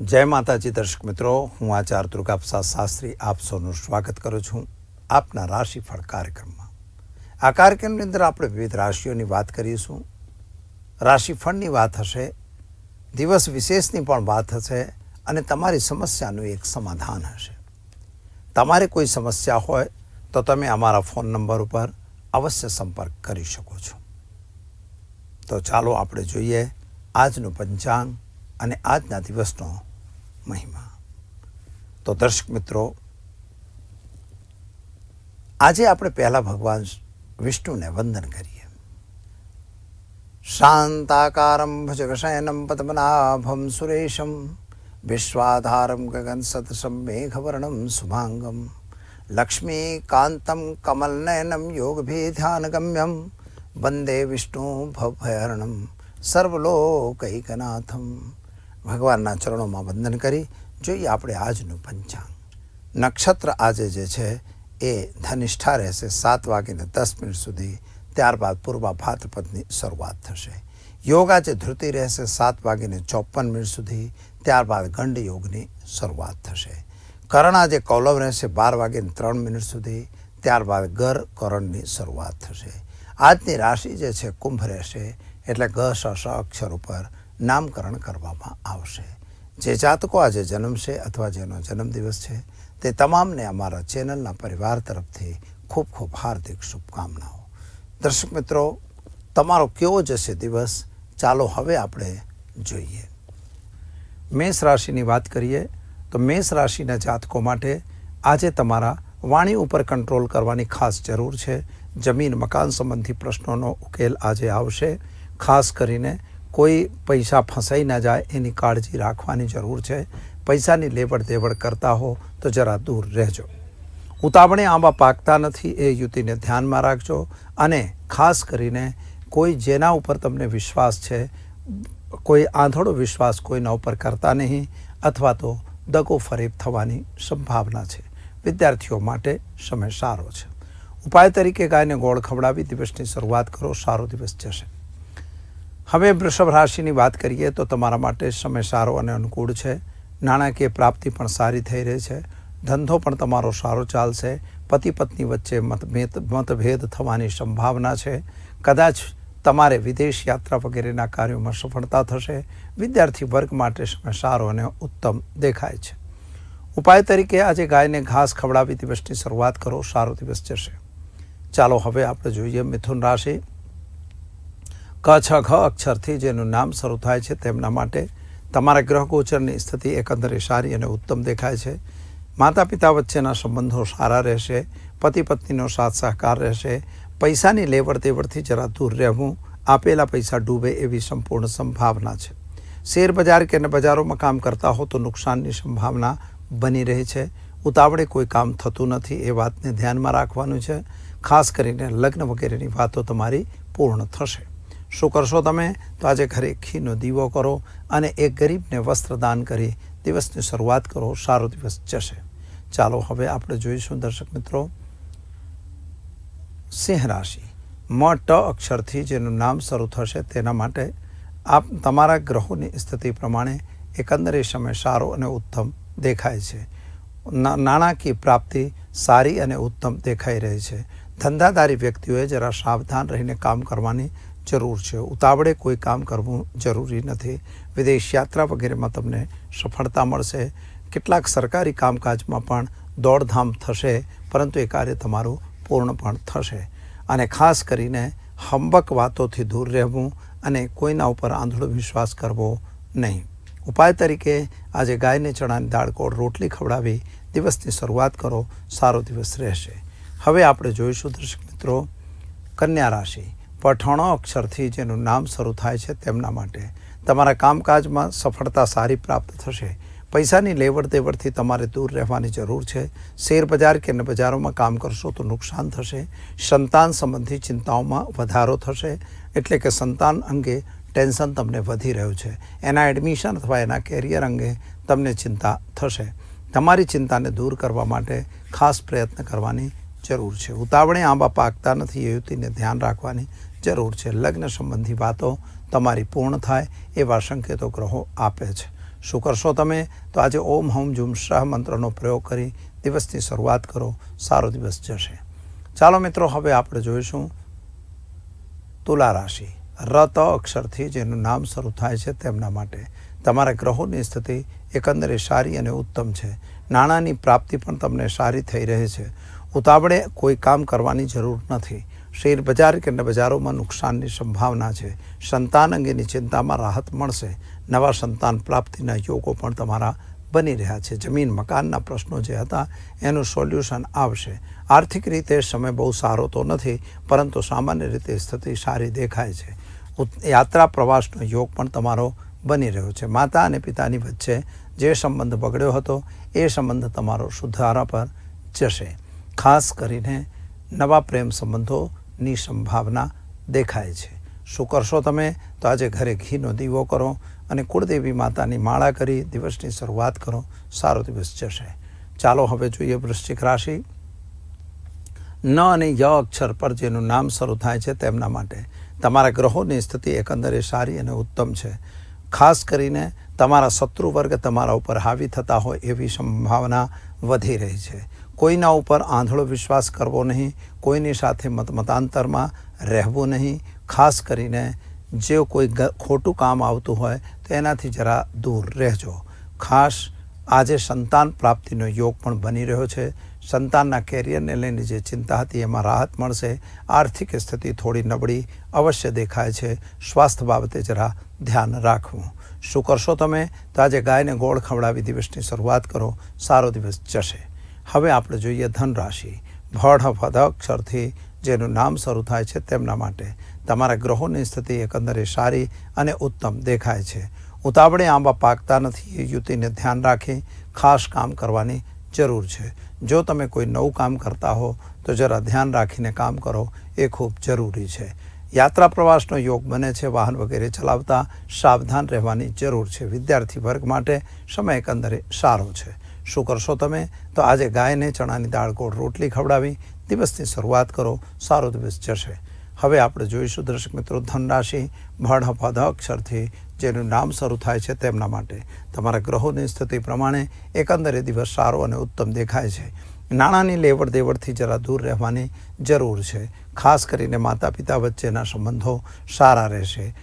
જય માતાજી, દર્શક મિત્રો. હું આચાર દુર્ગાપ્રસાદ શાસ્ત્રી આપ સૌનું સ્વાગત કરું છું આપના રાશિફળ કાર્યક્રમમાં. આ કાર્યક્રમની અંદર આપણે વિવિધ રાશિઓની વાત કરીશું. રાશિફળની વાત હશે, દિવસ વિશેષની પણ વાત હશે અને તમારી સમસ્યાનું એક સમાધાન હશે. તમારે કોઈ સમસ્યા હોય તો તમે અમારા ફોન નંબર ઉપર અવશ્ય સંપર્ક કરી શકો છો. તો ચાલો આપણે જોઈએ આજનું પંચાંગ. અને આજના દિવસનો મહિમા. તો દર્શક મિત્રો, આજે આપણે પહેલા ભગવાન વિષ્ણુને વંદન કરીએ. શાંતાકારમ ભજગશયનમ પદ્મનાભમ સુરેશમ, વિશ્વાધારમ ગગન સદસમ મેઘવર્ણમ શુભાંગમ, લક્ષ્મીકાંતમ કમલનયનમ યોગભેધ્યાનગમ્યમ વંદે વિષ્ણુ ભવભયર્ણમ, સર્વલોકૈકનાથમ. ભગવાનના ચરણોમાં વંદન કરી. જોઈએ આપણે આજનું પંચાંગ. નક્ષત્ર આજે જે છે, એ ધનિષ્ઠા રહેશે સાત વાગીને દસ મિનિટ સુધી. ત્યારબાદ પૂર્વા ભાદ્રપદની શરૂઆત થશે. યોગ આજે ધૃતિ રહેશે સાત વાગીને ચોપન મિનિટ સુધી. ત્યારબાદ ગંડ યોગની શરૂઆત થશે. કરણ આજે કૌલવ રહેશે બાર વાગીને ત્રણ મિનિટ સુધી. ત્યારબાદ ગર કરણની શરૂઆત થશે. આજની રાશિ જે છે, કુંભ રહેશે. એટલે ગ શ અક્ષર ઉપર નામકરણ કરવામાં આવશે. જે જાતકો આજે જન્મશે અથવા જેનો જન્મદિવસ છે, તે તમામને અમારા ચેનલના પરિવાર તરફથી ખૂબ ખૂબ હાર્દિક શુભકામનાઓ. દર્શક મિત્રો, તમારો કેવો જશે દિવસ? ચાલો હવે આપણે જોઈએ. મેષ રાશિની વાત કરીએ, તો મેષ રાશિના જાતકો માટે આજે તમારા વાણી ઉપર કંટ્રોલ કરવાની ખાસ જરૂર છે. જમીન મકાન સંબંધી પ્રશ્નોનો ઉકેલ આજે આવશે. ખાસ કરીને કોઈ પૈસા ફસાઈ ના જાય, એની કાળજી રાખવાની જરૂર છે. પૈસાની લેવડ દેવડ કરતા હો તો જરા દૂર રહેજો. ઉતાવળે આંબા પાકતા નથી, એ યુતિને ધ્યાનમાં રાખજો અને ખાસ કરીને કોઈ જેના ઉપર તમને વિશ્વાસ છે, કોઈ આંધળો વિશ્વાસ કોઈના ઉપર કરતા નહીં, અથવા તો દગો ફરેબ થવાની સંભાવના છે. વિદ્યાર્થીઓ માટે સમય સારો છે. ઉપાય તરીકે ગાયને ગોળ ખવડાવી, દિવસની શરૂઆત કરો, સારો દિવસ જશે. હવે વૃષભ રાશિની વાત કરીએ તો તમારા માટે સમય સારો અને અનુકૂળ છે. નાણાકીય પ્રાપ્તિ પણ સારી થઈ રહી છે. ધંધો પણ તમારો સારો ચાલશે. પતિ પત્ની વચ્ચે મતભેદ મતભેદ થવાની સંભાવના છે. કદાચ તમારે વિદેશ યાત્રા વગેરેના કાર્યોમાં સફળતા થશે. વિદ્યાર્થી વર્ગ માટે સમય સારો અને ઉત્તમ દેખાય છે. ઉપાય તરીકે આજે ગાયને ઘાસ ખવડાવી દિવસની શરૂઆત કરો. સારો દિવસ જશે. ચાલો હવે આપણે જોઈએ મિથુન રાશિ. ક છ ઘ અક્ષરથી જેનું નામ શરૂ થાય છે તેમના માટે તમારા ગ્રહ ગોચરની સ્થિતિ એકંદરે સારી અને ઉત્તમ દેખાય છે. માતા પિતા વચ્ચેના સંબંધો સારા રહેશે પતિ પત્નીનો સાથ સહકાર રહેશે, પૈસાની લેવડ દેવડથી જરા દૂર રહેવું, આપેલા પૈસા ડૂબે એવી સંપૂર્ણ સંભાવના છે. શેર બજાર કે બજારોમાં કામ કરતા હો તો નુકસાનની સંભાવના બની રહે છે. ઉતાવળે કોઈ કામ થતું નથી એ વાતને ધ્યાનમાં રાખવાનું છે. ખાસ કરીને લગ્ન વગેરેની વાતો તમારી પૂર્ણ થશે. શું કરશો તમે? તો આજે ઘરે ઘીનો દીવો કરો અને એક ગરીબને વસ્ત્રદાન કરી દિવસની શરૂઆત કરો. સારો દિવસ જશે. ચાલો હવે આપણે જોઈશું દર્શક મિત્રો. સિંહ રાશિ. મ, ટ અક્ષરથી જેનું નામ શરૂ થશે તેના માટે આપ તમારા ગ્રહોની સ્થિતિ પ્રમાણે એકંદરે સમય સારો અને ઉત્તમ દેખાય છે. નાણાકીય પ્રાપ્તિ સારી અને ઉત્તમ દેખાઈ રહી છે. ધંધાદારી વ્યક્તિઓએ જરા સાવધાન રહીને કામ કરવાની જરૂર છે. ઉતાવળે કોઈ કામ કરવું જરૂરી નથી. વિદેશ યાત્રા વગેરેમાં તમને સફળતા મળશે. કેટલાક સરકારી કામકાજમાં પણ દોડધામ થશે, પરંતુ એ કાર્ય તમારું પૂર્ણ પણ થશે. અને ખાસ કરીને હંબક વાતોથી દૂર રહેવું અને કોઈના ઉપર આંધળો વિશ્વાસ કરવો નહીં. ઉપાય તરીકે આજે ગાયને ચણાની દાળ કોળ રોટલી ખવડાવી દિવસની શરૂઆત કરો. સારો દિવસ રહેશે. હવે આપણે જોઈશું દર્શક મિત્રો, કન્યા રાશિ. પઠાણો અક્ષરથી જેનું નામ શરૂ થાય છે તેમના માટે. તમારા કામકાજમાં સફળતા સારી પ્રાપ્ત થશે. પૈસાની લેવડ દેવડથી તમારે દૂર રહેવાની જરૂર છે. શેર બજાર કે બજારોમાં કામ કરશો તો નુકસાન થશે. સંતાન સંબંધી ચિંતાઓમાં વધારો થશે. એટલે કે સંતાન અંગે ટેન્શન તમને વધી રહ્યું છે. એના એડમિશન અથવા એના કેરિયર અંગે તમને ચિંતા થશે. તમારી ચિંતાને દૂર કરવા માટે ખાસ પ્રયત્ન કરવાની જરૂર છે. ઉતાવળે આંબા પાકતા નથી એ યુવતીને ધ્યાન રાખવાની જરૂર છે. લગ્ન સંબંધી વાતો તમારી પૂર્ણ થાય એવા સંકેતો ગ્રહો આપે છે. શું કરશો તમે? તો આજે ઓમ હોમ જુમ શ્રહ મંત્રનો પ્રયોગ કરી દિવસની શરૂઆત કરો. સારો દિવસ જશે. ચાલો મિત્રો, હવે આપણે જોઈશું તુલા રાશિ. રત અક્ષરથી જેનું નામ શરૂ થાય છે તેમના માટે. તમારા ગ્રહોની સ્થિતિ એકંદરે સારી અને ઉત્તમ છે. નાણાંની પ્રાપ્તિ પણ તમને સારી થઈ રહી છે. ઉતાવળે કોઈ કામ કરવાની જરૂર નથી. શેર બજાર કે બજારોમાં નુકસાનની સંભાવના છે. સંતાન અંગેની ચિંતામાં રાહત મળશે. નવા સંતાન પ્રાપ્તિના યોગો પણ તમારા બની રહ્યા છે. જમીન, મકાનના પ્રશ્નો જે હતા એનું સોલ્યુશન આવશે. આર્થિક રીતે સમય બહુ સારો તો નથી, પરંતુ સામાન્ય રીતે સ્થિતિ સારી દેખાય છે. યાત્રા પ્રવાસનો યોગ પણ તમારો બની રહ્યો છે. માતા અને પિતાની વચ્ચે જે સંબંધ બગડ્યો હતો, એ સંબંધ તમારો સુધારા પર જશે. ખાસ કરીને નવા પ્રેમ સંબંધોની સંભાવના દેખાય છે. શું કરશો તમે? તો આજે ઘરે ઘીનો દીવો કરો અને કુળદેવી માતાની માળા કરી દિવસની શરૂઆત કરો. સારો દિવસ જશે. ચાલો હવે જોઈએ વૃશ્ચિક રાશિ. ન અને ય અક્ષર પર જેનું નામ શરૂ થાય છે તેમના માટે. તમારા ગ્રહોની સ્થિતિ એકંદરે સારી અને ઉત્તમ છે. ખાસ કરીને તમારા શત્રુ વર્ગ તમારા ઉપર હાવી થતા હોય એવી સંભાવના વધી રહી છે. કોઈના ઉપર આંધળો વિશ્વાસ કરવો નહીં, કોઈની સાથે મત મતાંતરમાં રહેવું નહીં. ખાસ કરીને જે કોઈ ખોટું કામ આવતું હોય તો એનાથી જરા દૂર રહેજો. ખાસ આજે સંતાન પ્રાપ્તિનો યોગ પણ બની રહ્યો છે. સંતાનના કેરિયરને લઈને જે ચિંતા હતી એમાં રાહત મળશે. આર્થિક સ્થિતિ થોડી નબળી અવશ્ય દેખાય છે. સ્વાસ્થ્ય બાબતે જરા ધ્યાન રાખવું. શું કરશો તમે? તો આજે ગાયને ગોળ ખવડાવી દિવસની શરૂઆત કરો. સારો દિવસ જશે. હવે આપણે જોઈએ ધન રાશિ ભડ પદ અક્ષરથી જેનું નામ શરૂ થાય છે તેમના માટે. તમારા ગ્રહોની સ્થિતિ એકંદરે સારી અને ઉત્તમ દેખાય છે. ઉતાવળે આંબા પાકતા નથી, એ યુતિને ધ્યાન રાખી, ખાસ કામ કરવાની જરૂર છે. જો તમે કોઈ નવું કામ કરતા હો, તો જરા ધ્યાન રાખીને કામ કરો, એ ખૂબ જરૂરી છે. યાત્રા પ્રવાસનો યોગ બને છે, વાહન વગેરે ચલાવતા સાવધાન રહેવાની જરૂર છે. વિદ્યાર્થી વર્ગ માટે સમય એકંદરે સારો છે. શું કરશો તમે? તો આજે ગાયને ચણાની દાળ ગોળ રોટલી ખવડાવી દિવસની શરૂઆત કરો. સારો દિવસ જશે. હવે આપણે જોઈશું દર્શક મિત્રો ધનરાશિ ભણ પદ અક્ષરથી જેનું નામ શરૂ થાય છે તેમના માટે. તમારા ગ્રહોની સ્થિતિ પ્રમાણે એકંદરે દિવસ સારો અને ઉત્તમ દેખાય છે. નાણાંની લેવડ દેવડથી જરા દૂર રહેવાની જરૂર છે. ખાસ કરીને માતા પિતા વચ્ચેના સંબંધો સારા રહેશે.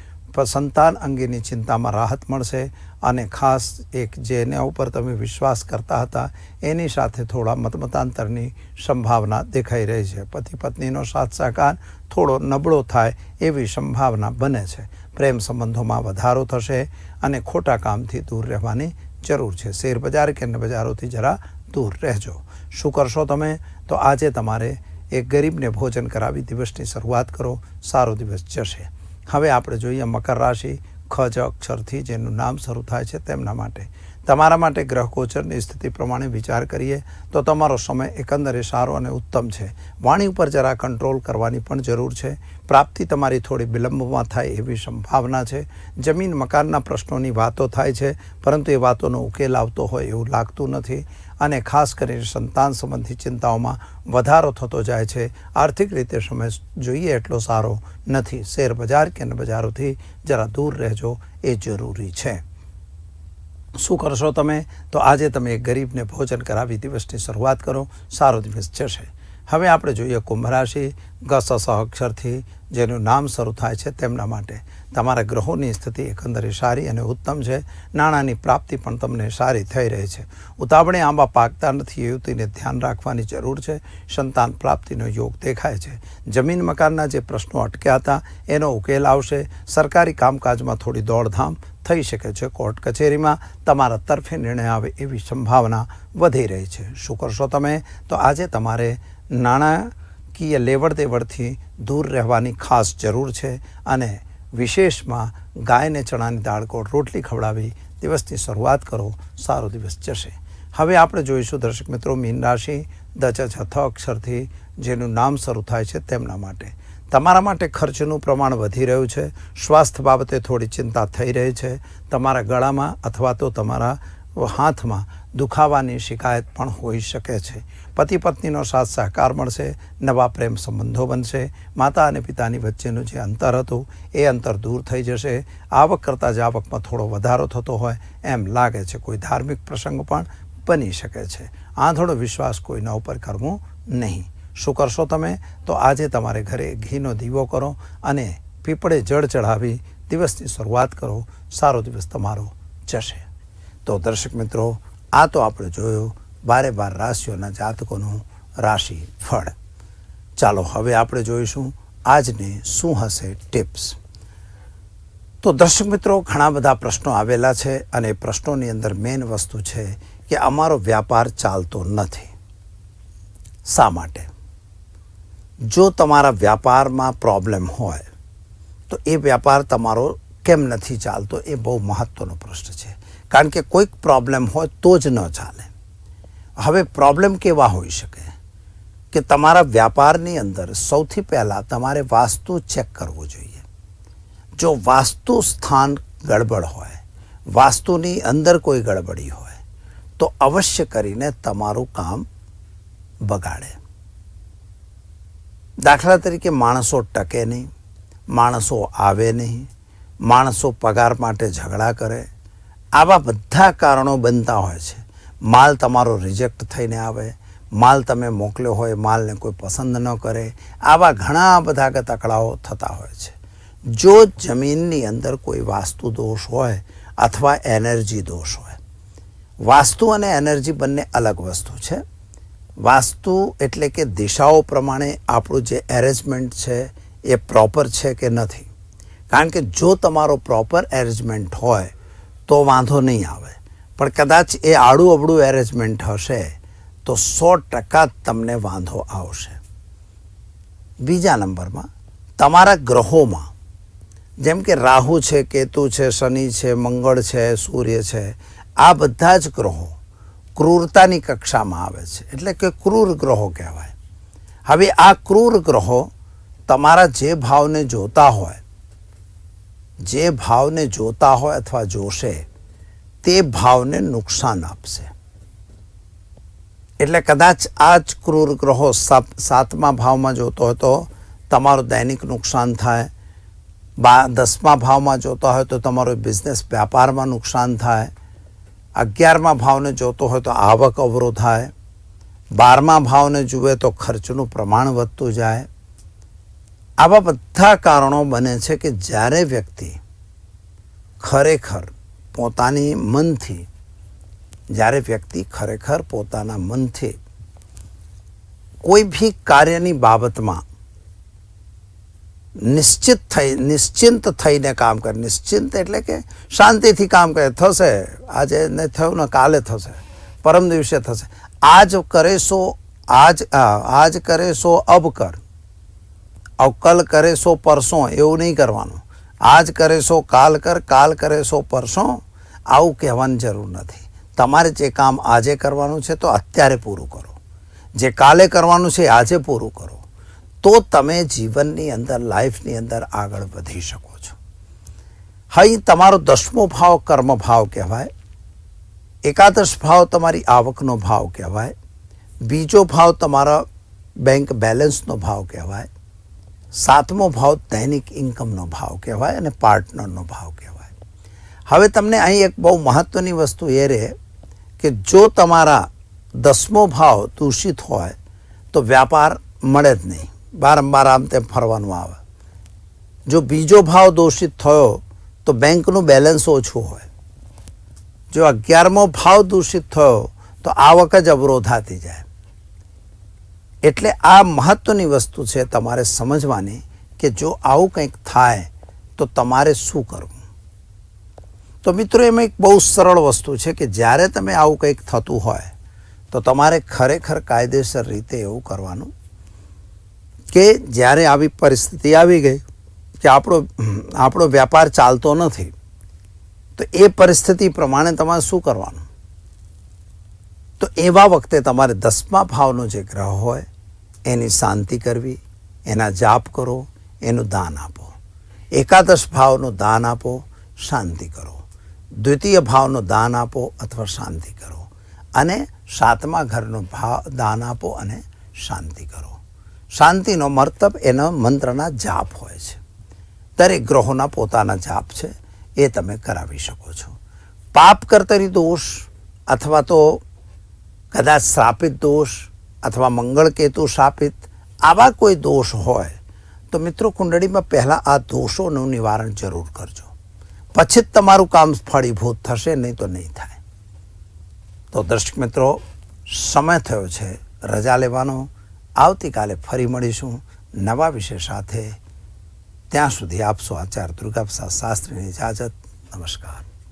સંતાન અંગેની ચિંતામાં રાહત મળશે અને ખાસ એક જેના ઉપર તમે વિશ્વાસ કરતા હતા, એની સાથે થોડા મતમતાંતરની સંભાવના દેખાઈ રહી છે. પતિ પત્નીનો સાથ સહકાર થોડો નબળો થાય એવી સંભાવના બને છે. પ્રેમ સંબંધોમાં વધારો થશે અને ખોટા કામથી દૂર રહેવાની જરૂર છે. શેર બજાર કે બજારોથી જરા દૂર રહેજો. શું કરશો તમે? તો આજે તમારે એક ગરીબને ભોજન કરાવી દિવસની શરૂઆત કરો. સારો દિવસ જશે. હવે આપણે જોઈએ મકર રાશિ, ખ, જ, અક્ષરથી જેનું નામ શરૂ થાય છે તેમના માટે. તમારા માટે ગ્રહ ગોચરની સ્થિતિ પ્રમાણે વિચાર કરીએ તો તમારો સમય એકંદરે સારો અને ઉત્તમ છે. વાણી ઉપર જરા કંટ્રોલ કરવાની પણ જરૂર છે. પ્રાપ્તિ તમારી થોડી વિલંબમાં થાય એવી સંભાવના છે. જમીન મકાનના પ્રશ્નોની વાતો થાય છે, પરંતુ એ વાતોનો ઉકેલ આવતો હોય એવું લાગતું નથી. અને ખાસ કરીને સંતાન સંબંધી ચિંતાઓમાં વધારો થતો જાય છે. આર્થિક રીતે સમય જોઈએ એટલો સારો નથી. શેર બજાર કે બજારોથી જરા દૂર રહેજો એ જરૂરી છે. શું કરશો તમે? તો આજે તમે એક ગરીબને ભોજન કરાવી દિવસની શરૂઆત કરો. સારો દિવસ જશે. હવે આપણે જોઈએ કુંભ રાશિ. ગસ અક્ષરથી જેનું નામ શરૂ થાય છે તેમના માટે તમારા ગ્રહોની સ્થિતિ એકંદરે સારી અને ઉત્તમ છે. નાણાંની પ્રાપ્તિ પણ તમને સારી થઈ રહી છે. ઉતાવળે આંબા પાકતા નથી એ યુવતીને ધ્યાન રાખવાની જરૂર છે. સંતાન પ્રાપ્તિનો યોગ દેખાય છે. જમીન મકાનના જે પ્રશ્નો અટક્યા હતા, એનો ઉકેલ આવશે. સરકારી કામકાજમાં થોડી દોડધામ થઈ શકે છે. કોર્ટ કચેરીમાં તમારા તરફે નિર્ણય આવે એવી સંભાવના વધી રહી છે. શું કરશો તમે? તો આજે તમારે નાણાકીય લેવડ દેવડથી દૂર રહેવાની ખાસ જરૂર છે અને વિશેષમાં ગાયને, ચણાની દાળ ગોળ રોટલી ખવડાવી દિવસની શરૂઆત કરો. સારો દિવસ જશે. હવે આપણે જોઈશું દર્શક મિત્રો, મીન રાશિ, દચ છથ અક્ષરથી જેનું નામ શરૂ થાય છે તેમના માટે. તમારા માટે ખર્ચનું પ્રમાણ વધી રહ્યું છે. સ્વાસ્થ્ય બાબતે થોડી ચિંતા થઈ રહી છે. તમારા ગળામાં અથવા તો તમારા હાથમાં દુખાવાની શિકાયત પણ હોઈ શકે છે. પતિ પત્નીનો સાથ સહકાર મળશે, નવા પ્રેમ સંબંધો બનશે, માતા અને પિતાની વચ્ચેનું જે અંતર હતું એ અંતર દૂર થઈ જશે. આવક કરતાં જ આવકમાં થોડો વધારો થતો હોય એમ લાગે છે. કોઈ ધાર્મિક પ્રસંગ પણ બની શકે છે. આંધળો વિશ્વાસ કોઈના ઉપર કરવો નહીં. શું કરશો તમે? તો આજે તમારે ઘરે ઘીનો દીવો કરો અને પીપળે જળ ચઢાવી દિવસની શરૂઆત કરો. સારો દિવસ તમારો જશે. તો દર્શક મિત્રો આ તો આપણે જોયું, બારે બાર રાશિઓના જાતકોનું રાશિ ફળ. ચાલો, હવે આપણે જોઈશું આજની શું હશે ટિપ્સ. તો દર્શક મિત્રો, ઘણા બધા પ્રશ્નો આવેલા છે અને પ્રશ્નોની અંદર મેઇન વસ્તુ છે કે અમારો વ્યાપાર ચાલતો નથી. શા માટે? જો તમારા વ્યાપારમાં પ્રોબ્લેમ હોય, તો એ વ્યાપાર તમારો કેમ નથી ચાલતો એ બહુ મહત્ત્વનો પ્રશ્ન છે. કારણ કે કોઈક પ્રોબ્લેમ હોય તો જ ન ચાલે. હવે પ્રોબ્લેમ કેવા હોઈ શકે? કે તમારા વ્યાપારની અંદર સૌથી પહેલાં તમારે વાસ્તુ ચેક કરવું જોઈએ. જો વાસ્તુ સ્થાન ગડબડ હોય, વાસ્તુની અંદર કોઈ ગડબડી હોય, તો અવશ્ય કરીને તમારું કામ બગાડે. દાખલા તરીકે માણસો ટકે નહીં, માણસો આવે નહીં, માણસો પગાર માટે ઝઘડા કરે આવા બધા કારણો બનતા હોય છે. માલ તમારો રિજેક્ટ થઈને આવે, માલ તમે મોકલ્યો હોય, માલને કોઈ પસંદ ન કરે, આવા ઘણા બધા તકડાઓ થતા હોય છે. જો જમીનની અંદર કોઈ વાસ્તુ દોષ હોય અથવા એનર્જી દોષ હોય, વાસ્તુ અને એનર્જી બંને અલગ વસ્તુ છે. વાસ્તુ એટલે કે દિશાઓ પ્રમાણે આપણું જે એરેન્જમેન્ટ છે એ પ્રોપર છે કે નથી. કારણ કે જો તમારો પ્રોપર એરેન્જમેન્ટ હોય તો વાંધો નહીં આવે. પણ કદાચ એ આડું અબડું એરેન્જમેન્ટ હશે, તો સો ટકા તમને વાંધો આવશે. બીજા નંબરમાં, તમારા ગ્રહોમાં, જેમ કે રાહુ છે, કેતુ છે, શનિ છે, મંગળ છે, સૂર્ય છે, આ બધા જ ગ્રહો ક્રૂરતાની કક્ષામાં આવે છે. એટલે કે ક્રૂર ગ્રહો કહેવાય. હવે આ ક્રૂર ગ્રહો તમારા જે ભાવને જોતા હોય જે ભાવને જોતા હોય અથવા જોશે, તે ભાવને નુકસાન આપશે. એટલે કદાચ આ જ ક્રૂર ગ્રહો સાત- સાતમા ભાવમાં જોતો હોય તો તમારું દૈનિક નુકસાન થાય. બા, દસમા ભાવમાં જોતા હોય તો તમારો બિઝનેસ વ્યાપારમાં નુકસાન થાય. અગિયારમા ભાવને જોતો હોય તો આવક અવરોધ થાય. બારમા ભાવને જુએ તો ખર્ચનું પ્રમાણ વધતું જાય. આવા બધા કારણો બને છે કે જ્યારે વ્યક્તિ ખરેખર પોતાની મનથી, જ્યારે વ્યક્તિ ખરેખર પોતાના મનથી કોઈ ભી કાર્યની બાબતમાં નિશ્ચિત થઈ, નિશ્ચિંત થઈને કામ કરે, નિશ્ચિંત એટલે કે શાંતિથી કામ કરે, થશે, આજે ને થયું ને કાલે થશે, પરમ દિવસે થશે. આજ કરેશો આજ આજ કરેશો અબ કર. અવકલ કરે સો પરસો, એવું નહીં કરવાનું. આજ કરે સો કાલ કર, કાલ કરે સો પરસો, આવું કહેવાની જરૂર નથી. તમારે જે કામ આજે કરવાનું છે તો અત્યારે પૂરું કરો. જે કાલે કરવાનું છે આજે પૂરું કરો. તો તમે જીવનની અંદર, લાઈફની અંદર આગળ વધી શકો છો. અહીં તમારો દસમો ભાવ કર્મ ભાવ કહેવાય. એકાદશ ભાવ તમારી આવકનો ભાવ કહેવાય. બીજો ભાવ તમારા બેંક બેલેન્સનો ભાવ કહેવાય. સાતમો ભાવ દૈનિક ઇન્કમનો ભાવ કહેવાય અને પાર્ટનરનો ભાવ કહેવાય. હવે તમને અહીં એક બહુ મહત્ત્વની વસ્તુ એ રહે કે જો તમારા દસમો ભાવ દૂષિત હોય તો વ્યાપાર મળે જ નહીં. બારંબાર આમ તેમ ફરવાનું આવે. જો બીજો ભાવ દૂષિત થયો તો બેંકનું બેલેન્સ ઓછું હોય. જો અગિયારમો ભાવ દૂષિત થયો તો આવક જ અવરોધાતી જાય. એટલે આ મહત્ત્વની વસ્તુ છે તમારે સમજવાની કે જો આવું કંઈક થાય, તો તમારે શું કરવું? તો મિત્રો, એમાં એક બહુ સરળ વસ્તુ છે કે જ્યારે તમે આવું કંઈક થતું હોય, તો તમારે ખરેખર કાયદેસર રીતે એવું કરવાનું કે જ્યારે આવી પરિસ્થિતિ આવી ગઈ, કે આપણો આપણો વ્યાપાર ચાલતો નથી, તો એ પરિસ્થિતિ પ્રમાણે તમારે શું કરવાનું? તો એવા વખતે તમારે દસમા ભાવનો જે ગ્રહ હોય, એની શાંતિ કરવી, એના જાપ કરો, એનું દાન આપો. એકાદશ ભાવનું દાન આપો, શાંતિ કરો. દ્વિતીય ભાવનું દાન આપો અથવા શાંતિ કરો. અને સાતમા ઘરનું ભાવ દાન આપો અને શાંતિ કરો. શાંતિનો મર્તબ એનો મંત્રના જાપ હોય છે. દરેક ગ્રહોના પોતાના જાપ છે, એ તમે કરાવી શકો છો. પાપ કરતરી દોષ અથવા તો કદાચ શ્રાપિત દોષ અથવા મંગળ કેતુ શાપિત આવા કોઈ દોષ હોય, તો મિત્રો કુંડળીમાં પહેલાં આ દોષોનું નિવારણ જરૂર કરજો. પછી જ તમારું કામ ફળીભૂત થશે, નહીં તો નહીં થાય. તો દર્શક મિત્રો, સમય થયો છે. રજા લેવાનો. આવતીકાલે ફરી મળીશું નવા વિષય સાથે. ત્યાં સુધી આપશો આચાર્ય દુર્ગાપ્રસાદ શાસ્ત્રીની ઇજાજત. નમસ્કાર.